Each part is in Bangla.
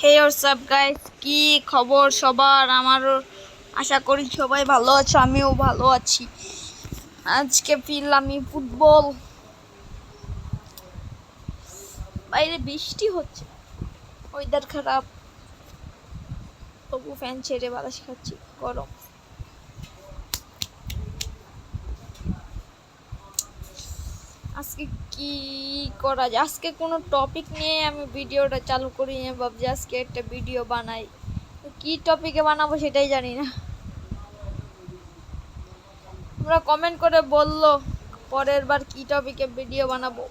হে সব গাইস কি খবর সবার? আমারও আশা করি সবাই ভালো আছো, আমিও ভালো আছি। আজকে আমি ফুটবল। বাইরে বৃষ্টি হচ্ছে। ওয়েদার খারাপ। তবু ফ্যান ছেড়ে বাতাস খাচ্ছি। গরম। আজকে কি করা যায়? আজকে কোনো টপিক নিয়ে আমি ভিডিওটা চালু করি না ভাবছি আজকে একটা ভিডিও বানাই। কি টপিকে বানাবো সেটাই জানি না। তোমরা কমেন্ট করে বলল পরের বার কি টপিকে ভিডিও বানাবো।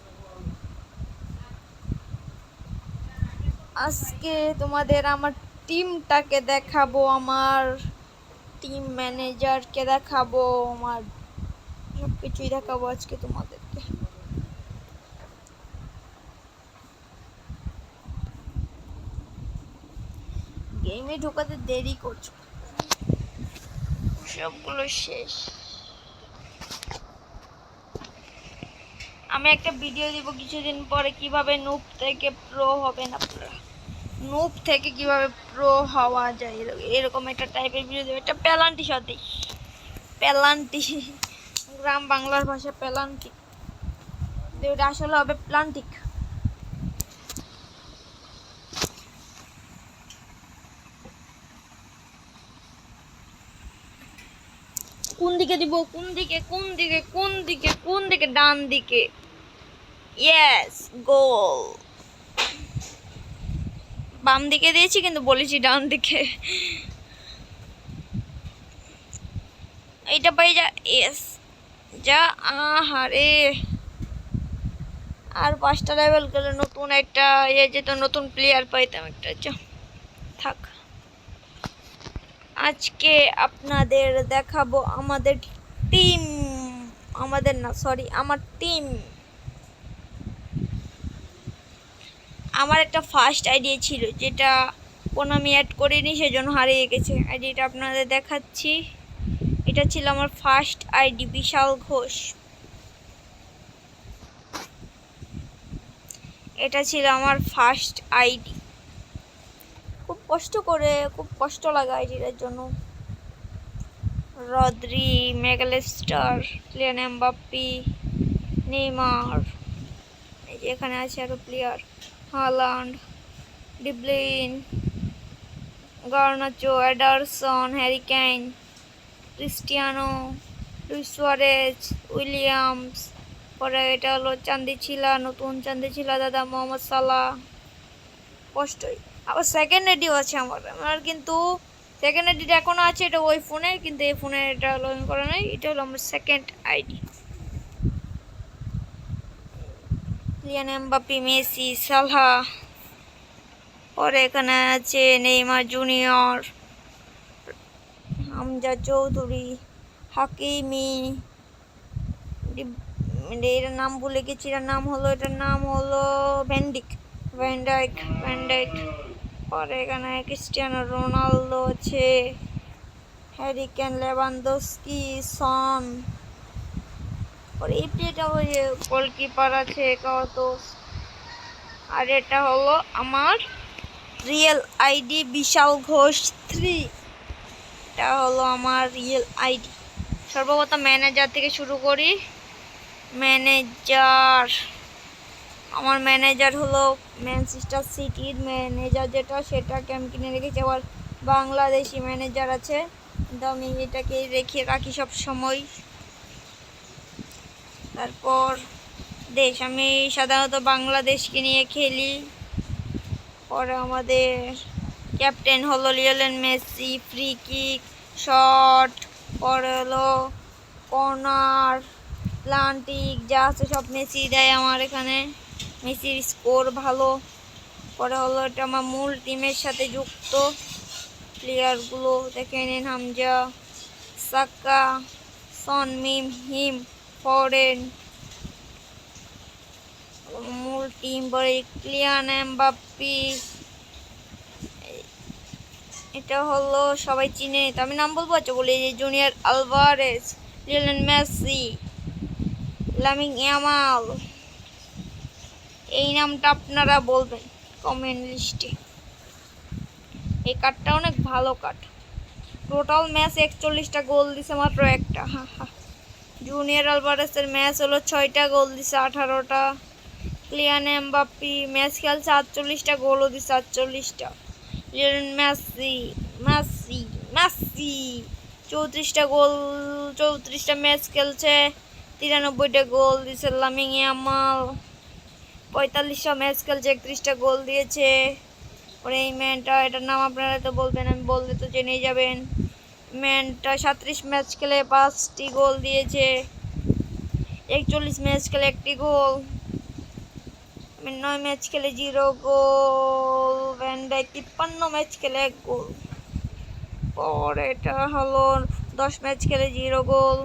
আজকে তোমাদের আমার টিমটাকে দেখাবো, আমার টিম ম্যানেজারকে দেখাবো, আমার সব কিছুই দেখাবো আজকে তোমাদেরকে গেমে ঢোকাতে দেরি করছ। সবগুলো শেষ। আমি একটা ভিডিও দিব কিছুদিন পরে কীভাবে নুপ থেকে প্রো হবেন আপনারা। নুপ থেকে কীভাবে প্রো হওয়া যায় এরকম- একটা টাইপের ভিডিও দেবো। একটা প্যালান্টি সাথে। প্যালান্টি গ্রাম বাংলার ভাষা প্যালান্টি কিন্তু আসলে হবে প্লান্টিক। কোন দিকে দিব? কোন দিকে কোন দিকে কোন দিকে কোন দিকে? ডান দিকে। ইয়েস গোল বাম দিকে দিয়েছি, কিন্তু বলেছি ডান দিকে। এইটা পাই যা ইয়েস যা, আহারে। আর পাঁচটা লেভেল গেলে, নতুন একটা ইয়ে যেত নতুন প্লেয়ার পাইতাম একটা, যা, থাক। আজকে আপনাদের দেখাবো আমাদের টিম। আমাদের না সরি আমার টিম আমার একটা ফার্স্ট আইডিয়া ছিল, যেটা কোনো আমি অ্যাড করিনি, সেজন্য হারিয়ে গেছে। আইডিটা আপনাদের দেখাচ্ছি। এটা ছিল আমার ফার্স্ট আইডি বিশাল ঘোষ। এটা ছিল আমার ফার্স্ট আইডি কষ্ট করে, খুব কষ্ট লাগে আইডিটার জন্য। রদ্রি, মেগালেস্টার নেইমার, এই যে এখানে আছে আরও player Haaland ডিবলিন Garnacho, Ederson Harry Kane Cristiano Luis Suarez, Williams, পরে এটা হলো চান্দি চান্দিছিলা নতুন চান্দি চান্দিছিলা দাদা মোহাম্মদ সালাহ। কষ্টই। আবার সেকেন্ড এডিও আছে আমার। আমার কিন্তু সেকেন্ড এডিটা এখনও আছে, এটা ওই ফোনে কিন্তু এই ফোনে এটা লগ করা নাই, এটা হলো আমার second ID Mbappe Messi, Salah, পরে এখানে আছে Neymar junior, Hamza Chowdhury, Hakimi, ডিব- এটার নাম ভুলে গেছি এটার নাম হলো, এটার নাম হলো ভেন্ডিক ভ্যান্ডাইক ভ্যান্ডাইক পরে এখানে ক্রিস্টিয়ানো রোনালদো আছে হ্যারিকেন লেভানদস্কি, সন। এই প্লেটা ওই গোলকিপার আছে কাওয়াতোস আর এটা হলো আমার real ID Bishal Ghosh three. এটা হলো আমার রিয়েল আইডি। সর্বপ্রথম ম্যানেজার থেকে শুরু করি। ম্যানেজার আমার ম্যানেজার হলো ম্যানচেস্টার সিটির ম্যানেজার যেটা সেটাকে আমি কিনে রেখেছি। আবার বাংলাদেশি ম্যানেজার আছে। কিন্তু আমি এটাকে রেখে রাখি সব সময়। তারপর দেশ, আমি সাধারণত বাংলাদেশকে নিয়ে খেলি। পরে আমাদের ক্যাপ্টেন হলো Lionel Messi free kick shot পরে হলো কর্নার, প্লান্টিক, যা আছে সব মেসি দেয় আমার এখানে। মেসির স্কোর ভালো। পরে হলো এটা আমার মূল টিমের সাথে যুক্ত। প্লেয়ারগুলো দেখে নিন হামজা, সাক্কা সন মিম হিম, ফরেন। মূল টিম পরে ক্লিয়ান এমবাপ্পি। এটা হলো সবাই চিনে। তো আমি নাম বলব আচ্ছা বলি যে junior Alvarez Lionel Messi, Lamine Yamal. এই নামটা আপনারা বলবেন কমেন্ট লিস্টে এই কার্ডটা অনেক ভালো কার্ড। টোটাল ম্যাচ একচল্লিশটা গোল দিছে মাত্র একটা। হা হা। জুনিয়র আলভারেসের ম্যাচ হলো ছয়টা গোল দিছে, আঠারোটা। ক্লিয়ান এমবাপ্পি ম্যাচ খেলছে, আটচল্লিশটা গোলও দিছে, আটচল্লিশটা। ম্যাসি মেসি মেসি চৌত্রিশটা গোল চৌত্রিশটা ম্যাচ খেলছে, তিরানব্বইটা গোল দিছে লামিং ইয়ামাল পঁয়তাল্লিশটা ম্যাচ খেলছে একত্রিশটা গোল দিয়েছে। পরে এই ম্যানটা, এটার নাম আপনারা তো বলবেন, আমি বললে তো জেনেই যাবেন। ম্যানটা সাঁত্রিশ ম্যাচ খেলে পাঁচটি গোল দিয়েছে। একচল্লিশ ম্যাচ খেলে একটি গোল। নয় ম্যাচ খেলে জিরো গোল। ভ্যান্ডাই তিপ্পান্ন ম্যাচ খেলে এক গোল। পর এটা হলো দশ ম্যাচ খেলে জিরো গোল।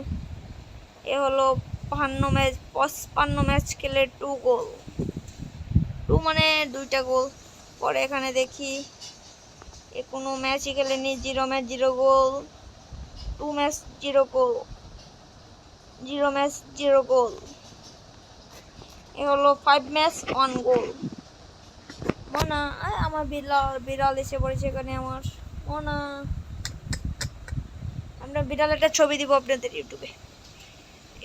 এ হলো বাহান্ন ম্যাচ, পঁচপান্ন ম্যাচ খেলে টু গোল। টু মানে দুইটা গোল। পরে এখানে দেখি এ কোনো ম্যাচই খেলেনি, zero match, zero goal. Two match, zero goal. Zero match, zero goal. এ হলো ফাইভ ম্যাচ ওয়ান গোল মনা আমার বিড়াল বিড়াল এসে পড়েছে এখানে আমার। মনা, আমরা বিড়াল একটা ছবি দিব আপনাদের ইউটিউবে।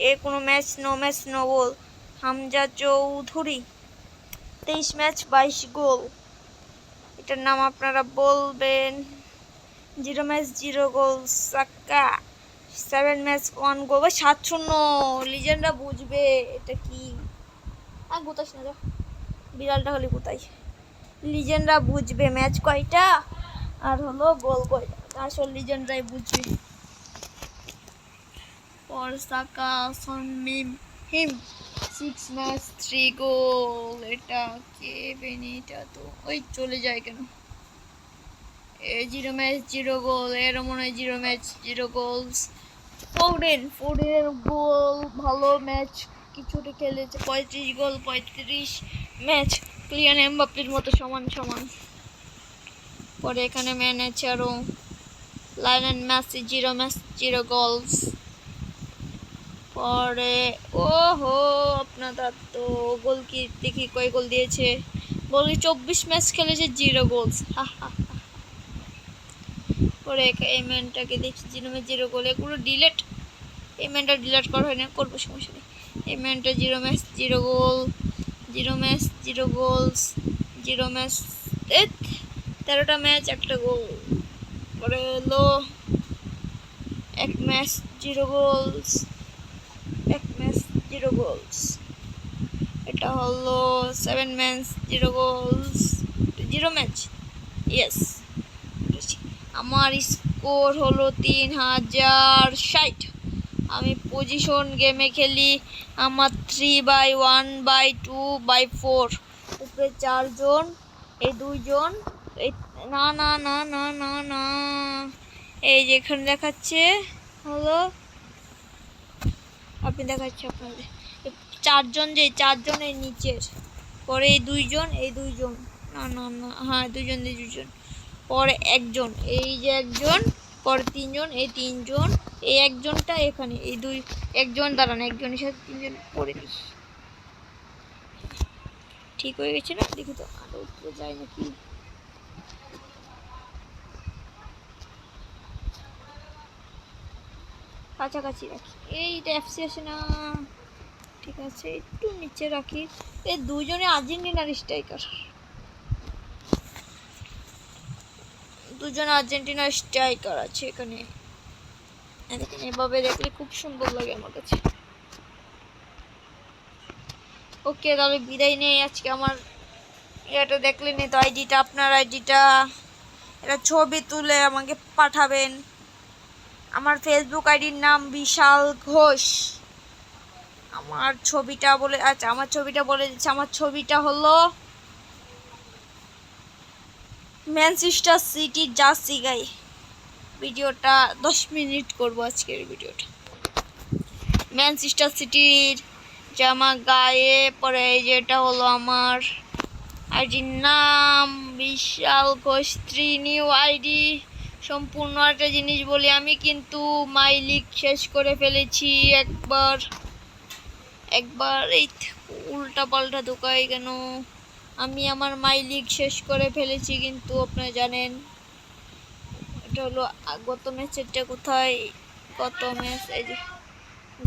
এ কোনো match no match no goal Hamza Chowdhury. তেইশ ম্যাচ, বাইশ গোল। এটার নাম আপনারা বলবেন, zero match, zero goal, Saka. Seven match, one goal. বা সাত শূন্য, লিজেন্ডরা বুঝবে এটা কি? আর গোতাস না বিড়ালটা হলে কোথায় লিজেন্ডরা বুঝবে ম্যাচ কয়টা? আর হলো গোল কয়টা? আসল লিজেন্ডরাই বুঝবে। পর সাকা সনমিম। হিম সিক্স ম্যাচ থ্রি গোল এটা কে বেনিটা তো? ওই চলে যায় কেন? এ জিরো ম্যাচ জিরো গোল এরও মনে হয় zero match zero goals Foden ফোর্ডেনের goal ভালো ম্যাচ কিছুটা খেলেছে। পঁয়ত্রিশ গোল পঁয়ত্রিশ ম্যাচ ক্লিয়ান এমবাপ্পির মতো সমান সমান। পরে এখানে ম্যানেজারও লাইনেন ম্যাচে জিরো ম্যাচ জিরো গোলস পরে। ও হো আপনাদের তো গোল কি, দেখি কয় গোল দিয়েছে। গোল চব্বিশ ম্যাচ খেলেছে জিরো গোলস। পরে এই ম্যানটাকে দেখছি জিরো ম্যাচ জিরো গোল। এগুলো ডিলেট? এই ম্যানটা ডিলেট করা হয় না করব, সমস্যা নেই। এই ম্যানটা zero match, zero goal. Zero match, zero goals. Zero match তেরোটা ম্যাচ, একটা গোল। পরে হলো এক match, zero goals. Zero goals এটা হলো seven match zero goals zero match yes আমার স্কোর হলো তিন হাজার ষাট। আমি পজিশন গেমে খেলি আমার three by one by two by four উপরে চারজন, এই দুইজন, এই না না না না না না। এই যে এখানে দেখাচ্ছে, হলো আপনি দেখাচ্ছি আপনাদের। চারজন যে চারজন এই নিচের। পরে এই দুইজন এই দুইজন। না না না হ্যাঁ দুইজন, এই দুইজন। পরে একজন, এই যে একজন, পরে তিনজন, এই তিনজন, এই একজনটা এখানে, এই দুই, একজন দাঁড়ান, একজনের সাথে তিনজন পরে দিস ঠিক হয়ে গেছে না? দেখি তো, আরও উপরে যায় নাকি? কাছাকাছি রাখি। এইটা এফসি আসে না ঠিক আছে, একটু নিচে রাখি। এই দুজনে আর্জেন্টিনার স্ট্রাইকার দুজন আর্জেন্টিনার স্ট্রাইকার আছে এখানে। এভাবে দেখলে খুব সুন্দর লাগে আমার কাছে। ওকে, তাহলে বিদায় নেই আজকে আমার। এটা দেখলেন তো আইডিটা আপনার আইডিটা এটা ছবি তুলে আমাকে পাঠাবেন। আমার ফেসবুক আইডির নাম বিশাল ঘোষ। আমার ছবিটা বলে আচ্ছা আমার ছবিটা বলে দিচ্ছে। আমার ছবিটা হলো ম্যানচেস্টার সিটি জার্সি গাই ভিডিওটা দশ মিনিট করব আজকের ভিডিওটা। ম্যানচেস্টার সিটির জামা গায়ে পরে এই যে হলো আমার আইডির নাম Bishal Ghosh. Three new ID. সম্পূর্ণ একটা জিনিস বলি, আমি কিন্তু মাই লিগ শেষ করে ফেলেছি একবার। একবার এই উল্টা পাল্টা দোকায় কেন? আমি আমার মাই লিগ শেষ করে ফেলেছি কিন্তু, আপনারা জানেন। এটা হলো গত ম্যাচেরটা কোথায়? গত ম্যাচ এই যে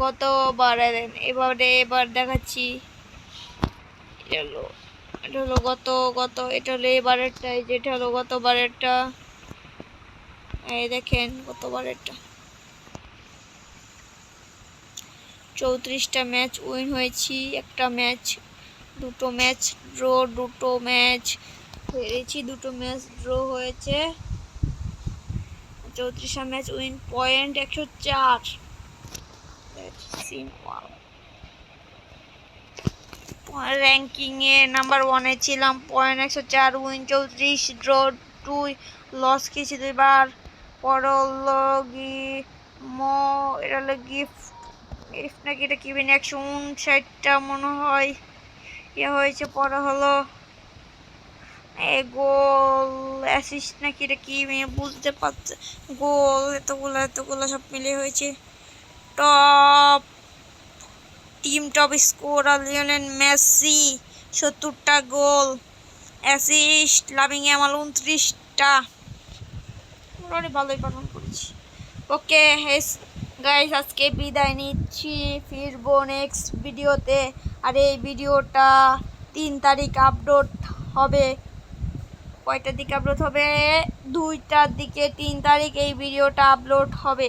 গত বারের এবারে এবার দেখাচ্ছি। এটা হলো এটা হলো গত গত, এটা হলো এবারেরটা, এই যে এটা হলো গতবারেরটা। এই দেখেন গতবারেরটা চৌত্রিশটা ম্যাচ, উইন হয়েছি, একটা ম্যাচ, দুটো ম্যাচ, ড্র, দুটো ম্যাচ, হেরেছি, দুটো ম্যাচ, ড্র হয়েছে। চৌত্রিশটা ম্যাচ, উইন পয়েন্ট একশো চার। র্যাঙ্কিংয়ে নাম্বার ওয়ানে ছিলাম পয়েন্ট একশো চার, উইন চৌত্রিশ, ড্র দুই লস খেয়েছি দুইবার। পর হলো গি মো, এটা হলো গিফট। গিফট নাকি এটা কিবেন একশো উনষাটটা মনে হয়। ইয়ে হয়েছে পরে হলো এ গোল অ্যাসিস্ট নাকি এটা কি মেয়ে বুঝতে পারছে গোল, এতগুলো এতগুলো সব মিলে হয়েছে। Top, team top score Lionel Messi, সত্তরটা গোল। অ্যাসিস্ট লাভিং আমার উনত্রিশটা। মোটামুটি ভালোই পারফর্ম করেছি। ওকে হেস গাইস আজকে বিদায় নিচ্ছি। ফিরবো নেক্সট ভিডিওতে আর এই ভিডিওটা তিন তারিখ আপলোড হবে। কয়টার দিকে আপলোড হবে? দুইটার দিকে তিন তারিখ এই ভিডিওটা আপলোড হবে।